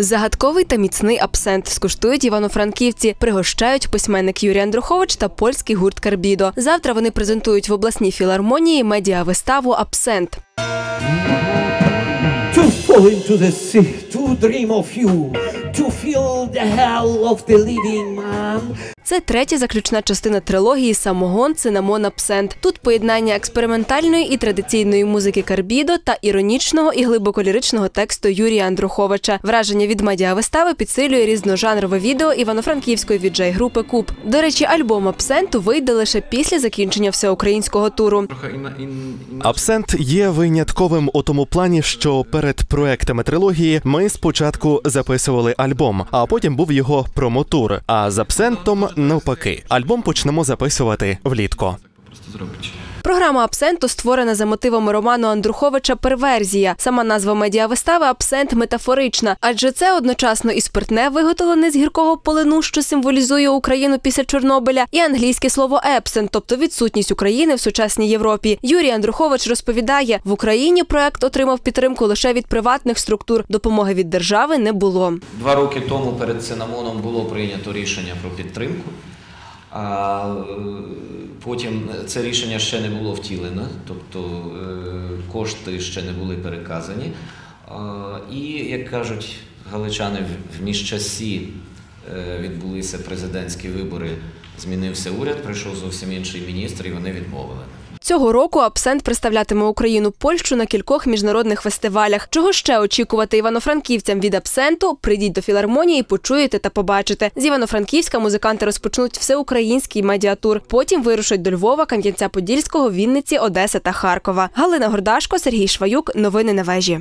Загадковий та міцний абсент скуштують івано-франківці. Пригощають письменник Юрій Андрухович та польський гурт Карбідо. Завтра вони презентують в обласній філармонії медіавиставу Абсент. to fall into the sea, to dream of you, to feel the hell of the living man. Це третя заключна частина трилогії Самогон, цинамон, абсент. Тут поєднання експериментальної і традиційної музики Карбідо та іронічного і глибоколіричного тексту Юрія Андруховича. Враження від медіавистави підсилює різножанрове відео івано-франківської віджей-групи Куб. До речі, альбом абсенту вийде лише після закінчення всеукраїнського туру. Абсент є винятковим у тому плані, що перед проектами трилогії ми спочатку записували альбом, а потім був його промотур. А з абсентом навпаки, альбом почнемо записувати влітку. Програма абсенту створена за мотивами роману Андруховича Перверзія. Сама назва медіавистави абсент метафорична, адже це одночасно і спиртне, виготовлене з гіркого полину, що символізує Україну після Чорнобиля, і англійське слово епсент, тобто відсутність України в сучасній Європі. Юрій Андрухович розповідає, в Україні проект отримав підтримку лише від приватних структур. Допомоги від держави не було. Два роки тому перед цинамоном було прийнято рішення про підтримку. А е, потім це рішення ще не було втілено, тобто е, кошти ще не були переказані. І, як кажуть галичани, в- міжчасі е, відбулися президентські вибори, змінився уряд, прийшов зовсім інший міністр, і вони відмовили. Цього року абсент представлятиме Україну Польщу на кількох міжнародних фестивалях. Чого ще очікувати івано-франківцям від абсенту? Прийдіть до філармонії, почуєте та побачите. З Івано-Франківська музиканти розпочнуть всеукраїнський медіатур. Потім вирушать до Львова, Кам'янця-Подільського, Вінниці, Одеси та Харкова. Галина Гордашко, Сергій Шваюк. Новини на вежі.